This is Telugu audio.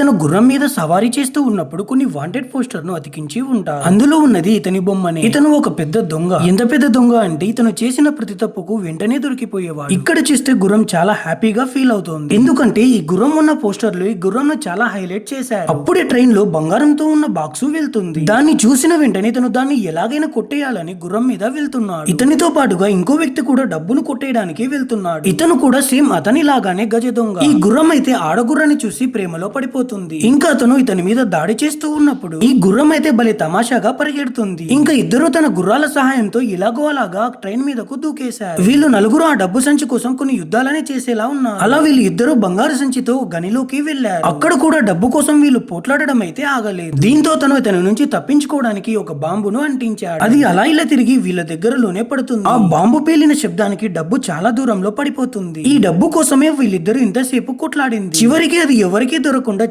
ఇతను గుర్రం మీద సవారీ చేస్తూ ఉన్నప్పుడు కొన్ని వాంటెడ్ పోస్టర్ను అతికించి ఉంటారు. అందులో ఉన్నది ఇతని బొమ్మనే. ఇతను ఒక పెద్ద దొంగ. ఎంత పెద్ద దొంగ అంటే ఇతను చేసిన ప్రతి తప్పుకు వెంటనే దొరికిపోయేవాడు. ఇక్కడ చూస్తే గుర్రం చాలా హ్యాపీగా ఫీల్ అవుతోంది. ఎందుకంటే ఈ గుర్రం ఉన్న పోస్టర్లో ఈ గుర్రంను చాలా హైలైట్ చేశారు. అప్పుడే ట్రైన్లో బంగారంతో ఉన్న బాక్స్ వెళ్తుంది. దాన్ని చూసిన వెంటనే ఇతను దాన్ని ఎలాగైనా కొట్టేయాలని గుర్రం మీద వెళ్తున్నాడు. ఇతనితో పాటుగా ఇంకో వ్యక్తి కూడా డబ్బును కొట్టేయడానికి వెళ్తున్నాడు. ఇతను కూడా సేమ్ అతని లాగానే గజ దొంగ. ఈ గుర్రం అయితే ఆడగుర్రాన్ని చూసి ప్రేమలో పడిపోతుంది. ఇంకా అతను ఇతని మీద దాడి చేస్తూ ఉన్నప్పుడు ఈ గుర్రం అయితే భలే తమాషాగా పరిగెడుతుంది. ఇంకా ఇద్దరు తన గుర్రాల సహాయంతో ఇలాగో అలాగా ట్రైన్ మీదకు దూకేశారు. వీళ్ళు నలుగురు ఆ డబ్బు సంచి కోసం కొన్ని యుద్ధాలనే చేసేలా ఉన్నారు. అలా వీళ్ళు ఇద్దరు బంగారు సంచితో గనిలోకి వెళ్ళారు అక్కడ కూడా డబ్బు కోసం వీళ్ళు పోట్లాడడం అయితే ఆగలేదు. దీంతో తను ఇతని నుంచి తప్పించుకోవడానికి ఒక బాంబును అంటించాడు. అది అలా ఇలా తిరిగి వీళ్ళ దగ్గరలోనే పడుతుంది. ఆ బాంబు పేలిన శబ్దానికి డబ్బు చాలా దూరంలో పడిపోతుంది. ఈ డబ్బు కోసమే వీళ్ళిద్దరు ఇంతసేపు కొట్లాడింది. చివరికి అది ఎవరికీ దొరకకుండా